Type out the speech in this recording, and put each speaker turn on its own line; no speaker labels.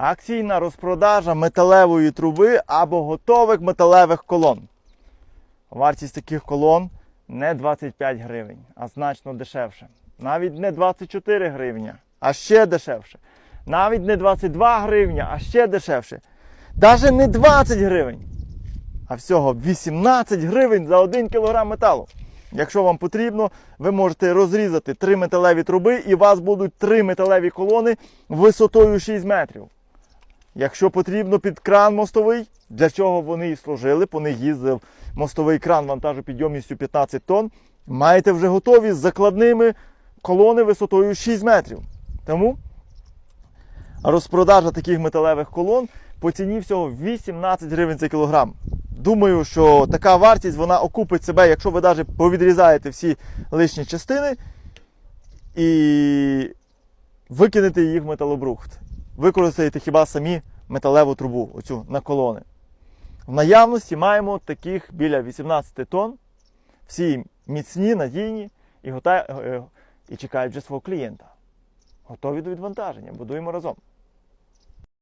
Акційна розпродажа металевої труби або готових металевих колон. Вартість таких колон не 25 гривень, а значно дешевше. Навіть не 24 гривня, а ще дешевше. Навіть не 22 гривня, а ще дешевше. Навіть не 20 гривень, а всього 18 гривень за 1 кг металу. Якщо вам потрібно, ви можете розрізати три металеві труби і у вас будуть три металеві колони висотою 6 метрів. Якщо потрібно під кран мостовий, для чого вони і служили, по них їздив мостовий кран вантажопідйомністю 15 тонн, маєте вже готові з закладними колони висотою 6 метрів. Тому розпродажа таких металевих колон по ціні всього 18 гривень за кілограм. Думаю, що така вартість вона окупить себе, якщо ви навіть повідрізаєте всі лишні частини і викинете їх в металобрухт. Використаєте хіба самі металеву трубу, оцю на колони. В наявності маємо таких біля 18 тонн. Всі міцні, надійні і, гота... е, і чекають вже свого клієнта. Готові до відвантаження. Будуємо разом.